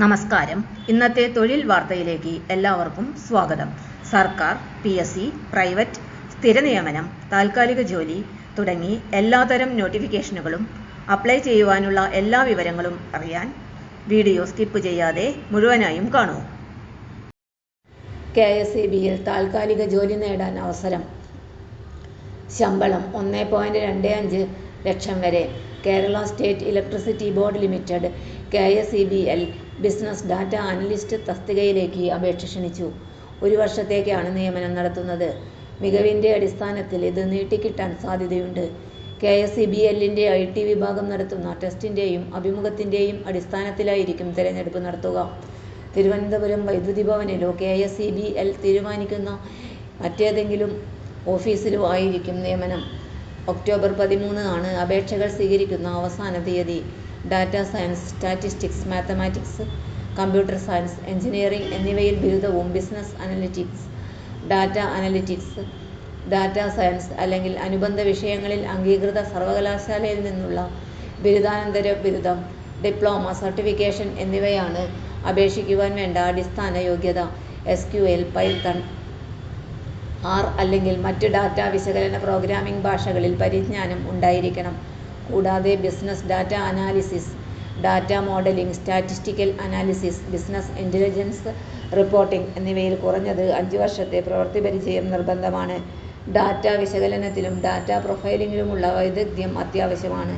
നമസ്കാരം. ഇന്നത്തെ തൊഴിൽ വാർത്തയിലേക്ക് എല്ലാവർക്കും സ്വാഗതം. സർക്കാർ പി എസ് സി പ്രൈവറ്റ് സ്ഥിര നിയമനം താൽക്കാലിക ജോലി തുടങ്ങി എല്ലാതരം നോട്ടിഫിക്കേഷനുകളും അപ്ലൈ ചെയ്യുവാനുള്ള എല്ലാ വിവരങ്ങളും അറിയാൻ വീഡിയോ സ്കിപ്പ് ചെയ്യാതെ മുഴുവനായും കാണൂ. കെ എസ് ഇ ബിയിൽ താൽക്കാലിക ജോലി നേടാൻ അവസരം. ശമ്പളം ഒന്ന് പോയിന്റ് രണ്ട് അഞ്ച് ലക്ഷം വരെ. Kerala state electricity board limited K S E B L business data analyst തസ്തികയിലേക്ക് അപേക്ഷ ക്ഷണിച്ചു. ഒരു വർഷത്തേക്കാണ് നിയമനം നടത്തുന്നത്. മികവിന്റെ അടിസ്ഥാനത്തിൽ ഇത് നീട്ടിക്കിട്ടാൻ സാധ്യതയുണ്ട്. കെ എസ് ഇ ബി എല്ലിന്റെ ഐ ടി വിഭാഗം നടത്തുന്ന ടെസ്റ്റിന്റെയും അഭിമുഖത്തിന്റെയും അടിസ്ഥാനത്തിലായിരിക്കും തിരഞ്ഞെടുപ്പ് നടത്തുക. തിരുവനന്തപുരം വൈദ്യുതി ഭവനിലോ K S E B L തീരുമാനിക്കുന്ന മറ്റേതെങ്കിലും ഓഫീസിലോ ആയിരിക്കും നിയമനം. ഒക്ടോബർ പതിമൂന്ന് ആണ് അപേക്ഷകൾ സ്വീകരിക്കുന്ന അവസാന തീയതി. Data science statistics mathematics computer science engineering എന്നിവയിൽ ബിരുദവും business analytics data analytics data science അല്ലെങ്കിൽ അനുബന്ധ വിഷയങ്ങളിൽ അംഗീകൃത സർവകലാശാലയിൽ നിന്നുള്ള ബിരുദാനന്തര ബിരുദം ഡിപ്ലോമ സർട്ടിഫിക്കേഷൻ എന്നിവയാണ് അപേക്ഷിക്കുവാൻ വേണ്ട അടിസ്ഥാന യോഗ്യത S Q L Python R അല്ലെങ്കിൽ മറ്റ് ഡാറ്റ വിശകലന പ്രോഗ്രാമിംഗ് ഭാഷകളിൽ പരിജ്ഞാനം ഉണ്ടായിരിക്കണം. കൂടാതെ business data analysis data modelling statistical analysis business intelligence reporting എന്നിവയിൽ കുറഞ്ഞത് അഞ്ച് വർഷത്തെ പ്രവൃത്തി പരിചയം നിർബന്ധമാണ്. ഡാറ്റ വിശകലനത്തിലും ഡാറ്റ പ്രൊഫൈലിംഗിലുമുള്ള വൈദഗ്ധ്യം അത്യാവശ്യമാണ്.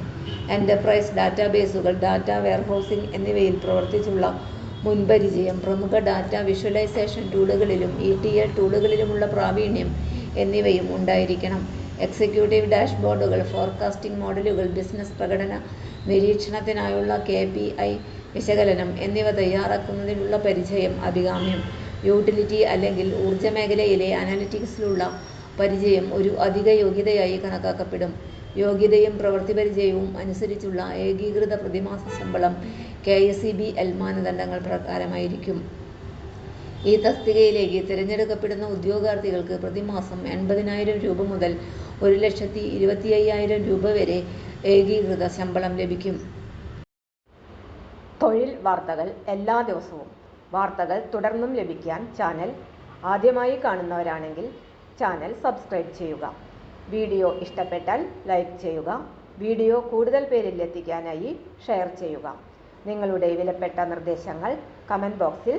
എന്റർപ്രൈസ് ഡാറ്റാബേസുകൾ ഡാറ്റ വെയർഹൗസിംഗ് എന്നിവയിൽ പ്രവർത്തിച്ചുള്ള മുൻപരിചയം പ്രമുഖ ഡാറ്റ വിഷ്വലൈസേഷൻ ടൂളുകളിലും ഇ ടി എൽ ടൂളുകളിലുമുള്ള പ്രാവീണ്യം എന്നിവയും ഉണ്ടായിരിക്കണം. എക്സിക്യൂട്ടീവ് ഡാഷ്ബോർഡുകൾ ഫോർകാസ്റ്റിംഗ് മോഡലുകൾ ബിസിനസ് പ്രകടന നിരീക്ഷണത്തിനായുള്ള കെ പി ഐ വിശകലനം എന്നിവ തയ്യാറാക്കുന്നതിനുള്ള പരിചയം അഭികാമ്യം യൂട്ടിലിറ്റി അല്ലെങ്കിൽ ഊർജ മേഖലയിലെ അനലിറ്റിക്സിലുള്ള പരിചയം ഒരു അധിക യോഗ്യതയായി കണക്കാക്കപ്പെടും. യോഗ്യതയും പ്രവൃത്തി പരിചയവും അനുസരിച്ചുള്ള ഏകീകൃത പ്രതിമാസ ശമ്പളം K S E B L മാനദണ്ഡങ്ങൾ പ്രകാരമായിരിക്കും. ഈ തസ്തികയിലേക്ക് തിരഞ്ഞെടുക്കപ്പെടുന്ന ഉദ്യോഗാർത്ഥികൾക്ക് പ്രതിമാസം എൺപതിനായിരം രൂപ മുതൽ ഒരു ലക്ഷത്തി ഇരുപത്തി അയ്യായിരം രൂപ വരെ ഏകീകൃത ശമ്പളം ലഭിക്കും. തൊഴിൽ വാർത്തകൾ എല്ലാ ദിവസവും. വാർത്തകൾ തുടർന്നും ലഭിക്കാൻ ചാനൽ ആദ്യമായി കാണുന്നവരാണെങ്കിൽ ചാനൽ സബ്സ്ക്രൈബ് ചെയ്യുക. വീഡിയോ ഇഷ്ടപ്പെട്ടാൽ ലൈക്ക് ചെയ്യുക. വീഡിയോ കൂടുതൽ പേരിൽ എത്തിക്കാനായി ഷെയർ ചെയ്യുക. നിങ്ങളുടെ വിലപ്പെട്ട നിർദ്ദേശങ്ങൾ കമന്റ് ബോക്സിൽ